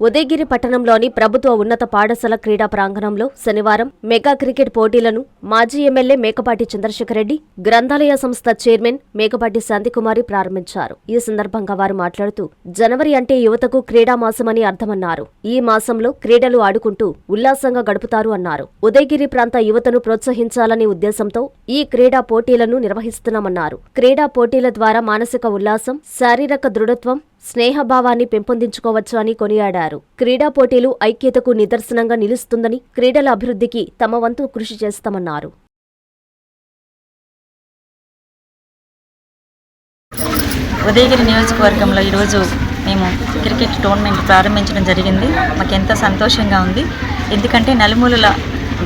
ఉదయగిరి పట్టణంలోని ప్రభుత్వ ఉన్నత పాఠశాల క్రీడా ప్రాంగణంలో శనివారం మెగా క్రికెట్ పోటీలను మాజీ ఎమ్మెల్యే మేకపాటి చంద్రశేఖర్ రెడ్డి గ్రంథాలయ సంస్థ చైర్మన్ మేకపాటి శాంతికుమారి ప్రారంభించారు. ఈ సందర్భంగా వారు మాట్లాడుతూ జనవరి అంటే యువతకు క్రీడా మాసమని అర్థమన్నారు. ఈ మాసంలో క్రీడలు ఆడుకుంటూ ఉల్లాసంగా గడుపుతారు అన్నారు. ఉదయగిరి ప్రాంత యువతను ప్రోత్సహించాలనే ఉద్దేశంతో ఈ క్రీడా పోటీలను నిర్వహిస్తున్నామన్నారు. క్రీడా పోటీల ద్వారా మానసిక ఉల్లాసం శారీరక దృఢత్వం స్నేహభావాన్ని పెంపొందించుకోవచ్చు అని కొనియాడారు. క్రీడా పోటీలు ఐక్యతకు నిదర్శనంగా నిలుస్తుందని క్రీడల అభివృద్ధికి తమ వంతు కృషి చేస్తామన్నారు. ఉదయగిరి నియోజకవర్గంలో ఈరోజు మేము క్రికెట్ టోర్నమెంట్ ప్రారంభించడం జరిగింది. మాకు ఎంతో సంతోషంగా ఉంది. ఎందుకంటే నలుమూలల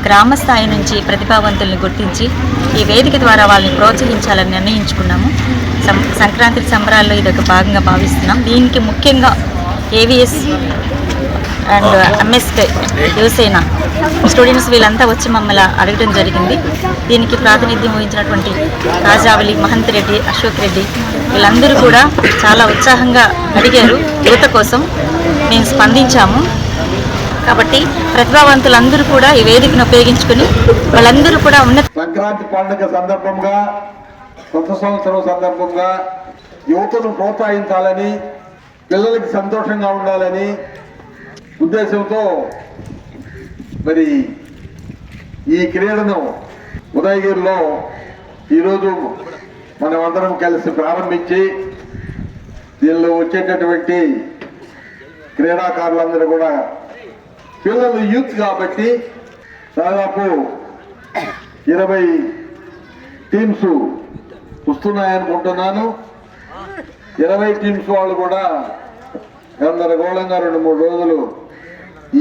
గ్రామ స్థాయి నుంచి ప్రతిభావంతుల్ని గుర్తించి ఈ వేదిక ద్వారా వాళ్ళని ప్రోత్సహించాలని నిర్ణయించుకున్నాము. సంక్రాంతి సంబరాల్లో ఇది ఒక భాగంగా భావిస్తున్నాం. దీనికి ముఖ్యంగా AVS and MSK Yuvasena students వీళ్ళంతా వచ్చి మమ్మల్ని అడగడం జరిగింది. దీనికి ప్రాతినిధ్యం వహించినటువంటి రాజావళి మహంత్ రెడ్డి అశోక్ రెడ్డి వీళ్ళందరూ కూడా చాలా ఉత్సాహంగా అడిగారు. యువత కోసం మేము స్పందించాము. కాబట్టి ప్రతిభావంతులందరూ కూడా ఈ వేదికను ఉపయోగించుకుని వాళ్ళందరూ కూడా ఉన్నత సంక్రాంతి పండుగ సందర్భంగా కొత్త సంవత్సరం సందర్భంగా యువతను ప్రోత్సహించాలని పిల్లలకి సంతోషంగా ఉండాలని ఉద్దేశంతో మరి ఈ క్రీడను ఉదయగిరిలో ఈరోజు మనమందరం కలిసి ప్రారంభించి దీనిలో వచ్చేటటువంటి క్రీడాకారులందరూ కూడా పిల్లలు యూత్ కాబట్టి దాదాపు ఇరవై టీమ్స్ వస్తున్నాయనుకుంటున్నాను ఇరవై టీమ్స్ వాళ్ళు కూడా గందరగోళంగా రెండు మూడు రోజులు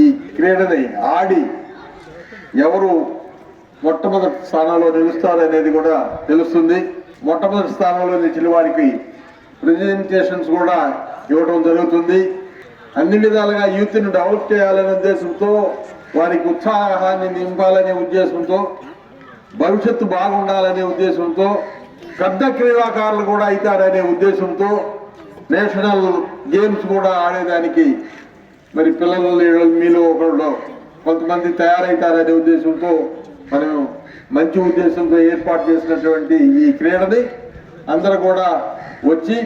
ఈ క్రీడని ఆడి ఎవరు మొట్టమొదటి స్థానంలో నిలుస్తారు అనేది కూడా తెలుస్తుంది. మొట్టమొదటి స్థానంలో నిలిచిన వారికి ప్రజెంటేషన్స్ కూడా ఇవ్వడం జరుగుతుంది. అన్ని విధాలుగా యూత్ని డెవలప్ చేయాలనే ఉద్దేశంతో వారికి ఉత్సాహాన్ని నింపాలనే ఉద్దేశంతో భవిష్యత్తు బాగుండాలనే ఉద్దేశంతో పెద్ద క్రీడాకారులు కూడా అవుతారనే ఉద్దేశంతో నేషనల్ గేమ్స్ కూడా ఆడేదానికి మరి పిల్లలు మీలో ఒకళ్ళు కొంతమంది తయారవుతారనే ఉద్దేశంతో మనం మంచి ఉద్దేశంతో ఏర్పాటు చేసినటువంటి ఈ క్రీడని అందరూ కూడా వచ్చి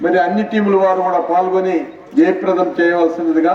మరి అన్ని టీముల వారు కూడా పాల్గొని జయప్రదం చేయవలసినదిగా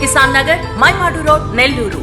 Kisan Nagar Maimadu road Nellore.